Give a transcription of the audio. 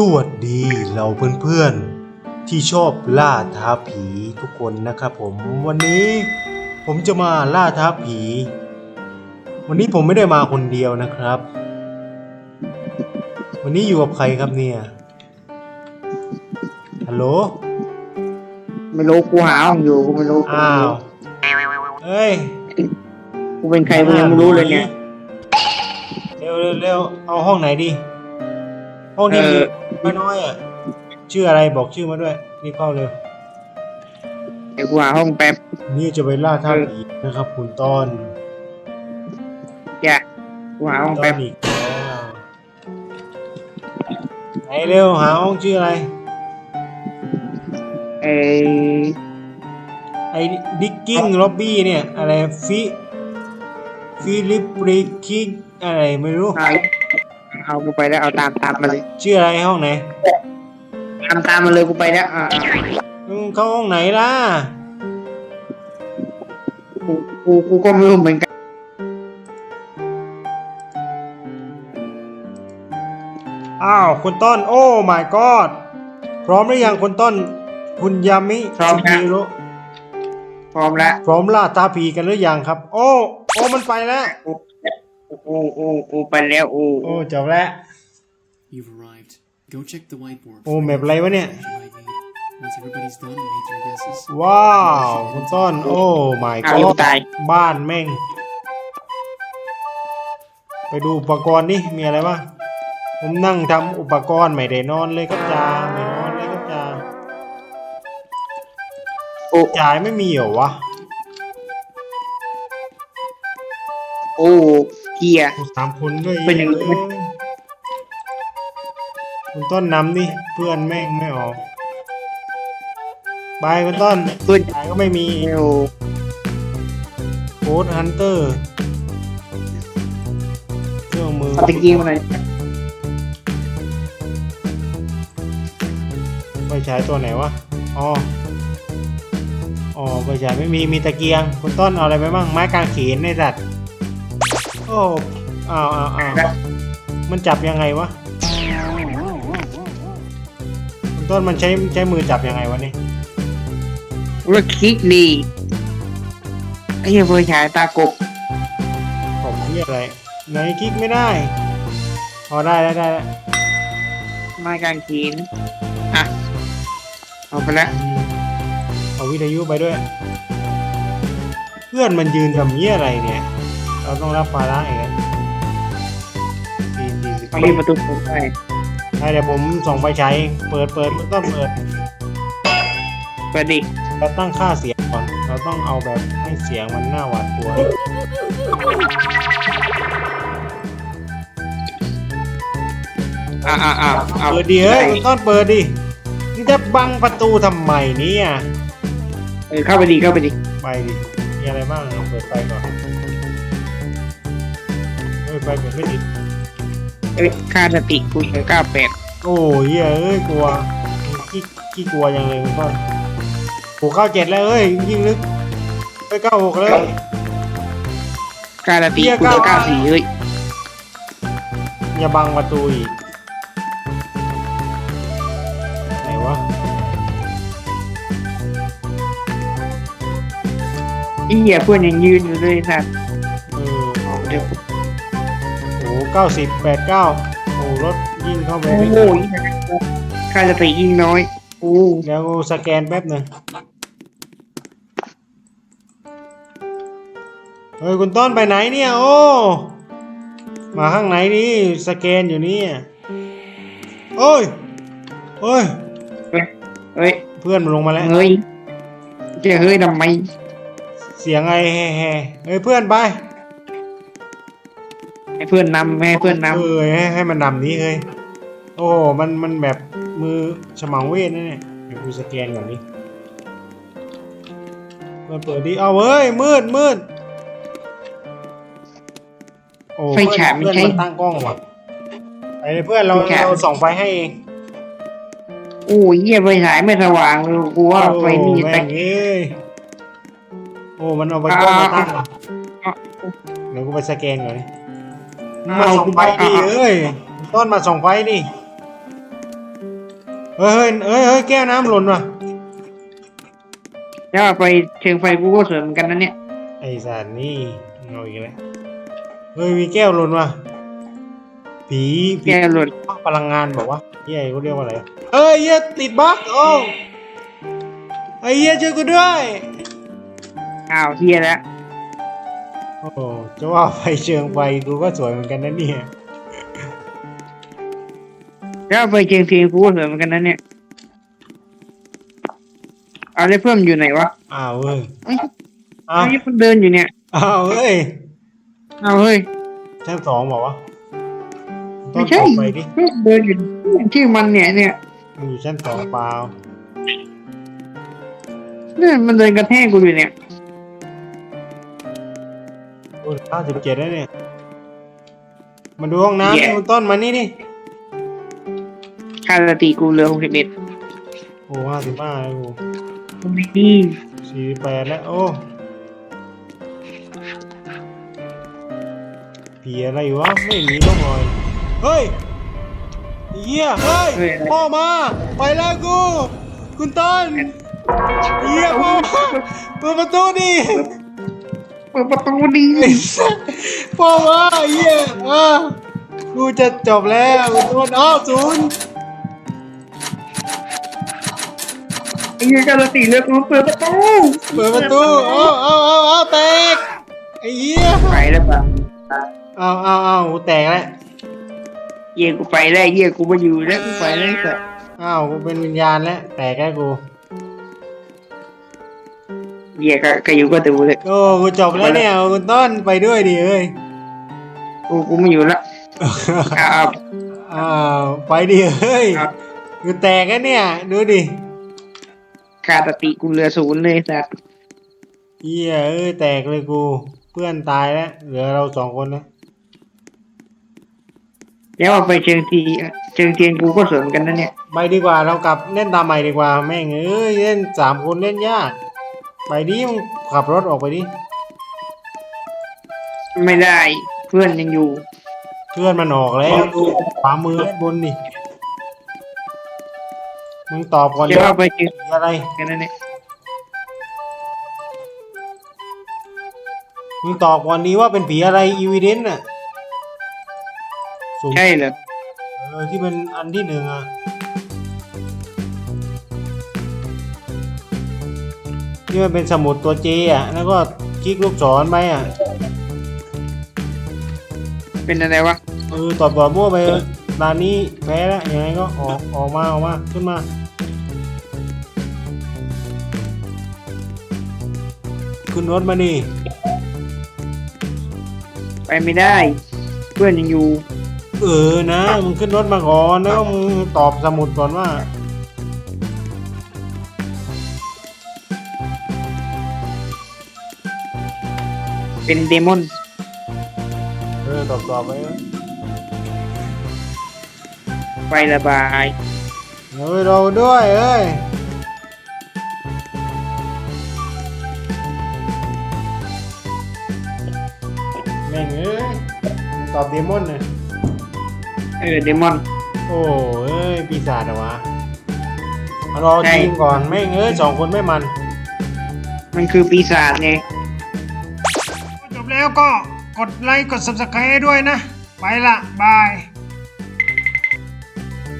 สวัสดีเราเพื่อนๆ ที่ชอบล่าท้าผีทุกคนนะครับผมวันนี้ผมจะมาล่าท้าผี วันนี้ผมไม่ได้มาคนเดียวนะครับ วันนี้อยู่กับใครครับเนี่ยฮัลโหลไม่รู้กูหาห้องอยู่กูไม่รู้กูอ้าวเอ้ยกูเป็นใครกูยังไม่รู้เลยเนี่ยเร็วเร็วเร็วเอาห้องไหนดี ห้องที่เอมีอ น้อยๆอะชื่ออะไรบอกชื่อมาด้วยรีบเข้าเร็วเดี๋ยวกูหาห้องแป๊บ นี่จะไปล่าท้าผีนะครับ คุณต้นจ้ะกูหาห้องต้แป๊นบอีกแล้วไหนเร็วหาห้องชื่ออะไรเอ้ยไอ้ดิกกิ้งล็อบบี้เนี่ย อะไรฟิฟิลิปริคิกอะไรไม่รู้เอา เอากูไปแล้วเอาตามตามมาเลยชื่ออะไรห้องไหนตามตามมาเลยกูไปแล้วอ่าอ่ามึงเข้าห้องไหนล่ะกูกูกูก็ไม่รู้เหมือนกันอ้าวคุณต้น โอ้ my god พร้อมหรือยังคุณต้น คุณยามิชิโร่พร้อมแล้วพร้อมล่าท้าผีกันหรือยังครับ โอ้ โอ้มันไปแล้ว กูกูกูกูไปแล้วกูโอ้จบแล้ว You've arrived. Go check the whiteboard. โอ้แมปอะไรวะเนี่ย Once everybody's done and made their guesses. ว้าวคุณต้น โอ้ my อ้าวกู god ตาย บ้านแม่ง ไปดูอุปกรณ์นี่มีอะไรบ้างผมนั่งทำอุปกรณ์ไม่ได้นอนเลยครับจ่าไม่นอนเลยครับจ่าโอ้จ่ายไม่มีเหรอวะ โอ้ เกียร์ สามคนด้วยเป็นอย่างนี้ไหมคุณต้นนำนี่เพื่อนแม่งไม่ออกบายคุณต้นเพื่อนจ่ายก็ไม่มีเร็วโค้ดฮันเตอร์เครื่องมือเอาตะกี้มาหน่อยไฟฉายตัวไหนวะอ๋ออ๋อไฟฉายไม่มีมีตะเกียงคุณต้นเอาอะไรไปบ้างไม้กางเขนในสัตว์ โอ้อ้าวอ้าวอ้าวมันจับยังไงวะคุณต้นมันใช้ใช้มือจับยังไงวะนี่ว่าคลิกดีไอ้เหี้ยเพื่อฉายตากบผมเรียกอะไรไหนคลิกไม่ได้พอได้แล้วได้แล้วไม้กางเขนอะเอาไปแล้วอืมเอาวิทยุไปด้วย เพื่อนมันยืนทำเยี่ยอะไรเนี่ย เราต้องรับภาระอีกแล้วสี่สี่สิบเอารีบประตูผมไปได้เดี๋ยวผมส่องไฟฉายเองเปิดเปิดมันต้องเปิดเปิดดิเราตั้งค่าเสียงก่อน เราต้องเอาแบบให้เสียงมันน่าหวาดกลัวอ่าอ่าอ่าเอาเปิดดิเฮ้ยคุณต้นเปิดดินี่จะบังประตูทำไมเนี่ยเออเข้าไปดิเข้าไปดิไปดิมีอะไรบ้างลองเปิดไฟก่อน เฮ้ยไฟเปิดไม่ติดเอ้ยค่าสติกูเหลือเก้าแปดโอ้ยเหี้ยเอ้ยกลัวขี้ขี้กลัวยังเลยคุณต้นหกเก้าเจ็ดแล้วเอ้ยยิ่งลึกไปเก้าหกเลยค่าสติเหี้ยกูเหลือเก้าเก้าสี่เอ้ยอย่าบังประตูอีกไหนวะไอ้เหี้ยเพื่อนยังยืนอยู่เลยสัตว์เออเอาเดี๋ยวโอ้ เก้าสิบแปดเก้าโอ้รถยิ่งเข้าไปโอ้ไม่โหค่าสติยิ่งน้อยโอ้เดี๋ยวกูสแกนแป๊บหนึ่งเฮ้ยคุณต้นไปไหนเนี่ยโอ้มาข้างไหนนี่สแกนอยู่นี่โอ้ยโอ้ยเอ้ยเพื่อนมันลงมาแล้ว เฮ้ยเจะเฮ้ยทำไมเสียงไงแฮ่แฮ่เฮ้ยเพื่อนไป ให้เพื่อนนำให้เพื่อนนเออให้ให้มันนำนี้เฮ้ยโอ้มันมันแบบมือฉมังเวทนะเนี่ยเดี๋ยวกูสแกนก่อนดิมันเปิดดิเอาเว้ยมืดมืดโอ้ำไฟเพื่อนฉายไม่เพื่อนใช่มันตั้งกล้องว่ะไปเลยเพื่อนเราไฟฉาย เราส่องไฟให้เองโอ้ยเหี้ยไฟฉายไม่สว่างเลยกูว่าไฟนี่โอ้แต่แม่งเอ้ยโอ้มันเอาไปกล้องมาตั้งว่ะเดี๋ยวกูไปสแกนก่อนดิ มาส่องไฟดิเอ้ยต้นมาส่องไฟดิเฮ้ยเฮ้ยเฮ้ยแก้วน้ำหล่นว่ะแล้วเอาไปเชิงไฟกูก็สวยเหมือนกันนะเนี่ยไอ้สารนี่เอาอีกแล้วเฮ้ยมีแก้วหล่นว่ะผีผีแกหลุดพลังงานบอกว่าเฮียเขาเรียกว่าอะไรเอ้ยเฮียติดบั๊กโอ้ไอ้เฮียช่วยกูด้วยอ้าวเฮียแล้ว โอ้โหจะว่าไฟเชิงไฟกูก็สวยเหมือนกันนะเนี่ยแล้วเอาไปเชิงเทียนกูก็สวยเหมือนกันนะเนี่ยเอาเลยเพิ่มอยู่ไหนวะอ้าวเว้ยเอ้ยอ้าวไอ้คนเดินอยู่เนี่ยอ้าวเฮ้ยเอาเฮ้ยชั้นสองบอกว่าต้ไม่นใช่ต่อไปดิเดินอยู่ชื่อมันเนี่ยเนี่ยมันอยู่ชั้นสองเปล่าเนี่ยมันเดินกระแทกกูอยู่เนี่ย โอ้ห้าสิบเจ็ดแล้วเนี่ย มาดูห้องน้ำดูต้นมานี่ดิค่าสติกูเหลือหกสิบเอ็ดโอ้ห้าสิบห้าแล้วกูดีสี่สิบแปดแล้ว โอ้ผีอะไรวะ ไม่มีร่องรอย เฮ้ยเฮียเฮ้ย พ่อมา ไปแล้วกู คุณต้นเฮียพ่อมาเปิดประตูดิเปิดประตูดี พ่อมาเฮียอะกูจะจบแล้วคุณต้นอ้าวศูนย์ไอ้เหี้ยค่าสติเหลือกูเปิดประตูเปิดประตูเอาเอาเอาเอาแตกไอ้เหี้ยไปแล้วป่ะเอาเอาเอาหูแตกแล้วเหี้ยกูไปแล้วเหี้ยกูมาอยู่แล้วกูไปแล้วสัสอ้าวกูเป็นวิญญาณแล้วแตกแล้วกู เหี้ยก็ก็อยู่ก็ตูเลยโอ้กูจบแล้วเนี่ยคุณต้นไปด้วยดิเอ้ยกูกูไม่อยู่ละอ้าวอ้าวไปดิเฮ้ยครับกูแตกแล้วเนี่ย ดูดิค่าสติกูเหลือศูนย์เลยสัสเหี้ยเอ้ยแตกเลยกู เพื่อนตายแล้วเหลือเราสองคนนะแล้วเอาไปเชิงทีเชิงเทียนกูก็สวยเหมือนกันนะเนี่ย ไปดีกว่าเรากลับเล่นตามใหม่ดีกว่าแม่งเอ้ยเล่นสามคนเล่นยาก ไปดิมึงขับรถออกไปดิ ไม่ได้เพื่อนยังอยู่ เพื่อนมันออกแล้วดูขวามือด้านบนดิมึงตอบก่อนดิเดี๋ยวเอาไปเชิงผีอะไร กันนะเนี่ยมึงตอบก่อนดีว่าเป็นผีอะไรอีวิเดนน่ะสุ่มใช่เหรอ เออที่เป็นอันที่หนึ่งอะ ที่มันเป็นสมุดตัวเจอะ แล้วก็คลิกลูกศรไปอะ เป็นอะไรวะเออตอบตอบมั่วไปด่านนี้แพ้แล้วยังไงก็ออกออกมาออกมาขึ้นมา ขึ้นรถมานี่ไปไม่ได้ เพื่อนยังอยู่ เออนะมึงขึ้นรถมาก่อนแล้วมึงตอบสมุดก่อนว่า เป็นเดมอนเออตอบตอบไปเออไฟระบายเดี๋ยวเราด้วยเอ้ยแม่งเอ้ยตอบเดมอนเนี่ยเออเดมอน โอ้เอ้ยปีศาจเหรอวะเอารอใช่ ทีมก่อนแม่งเอ้ยสองคนไม่มัน มันคือปีศาจไงจบ แล้วก็กดไลค์กด subscribe ให้ด้วยนะ ไปละบาย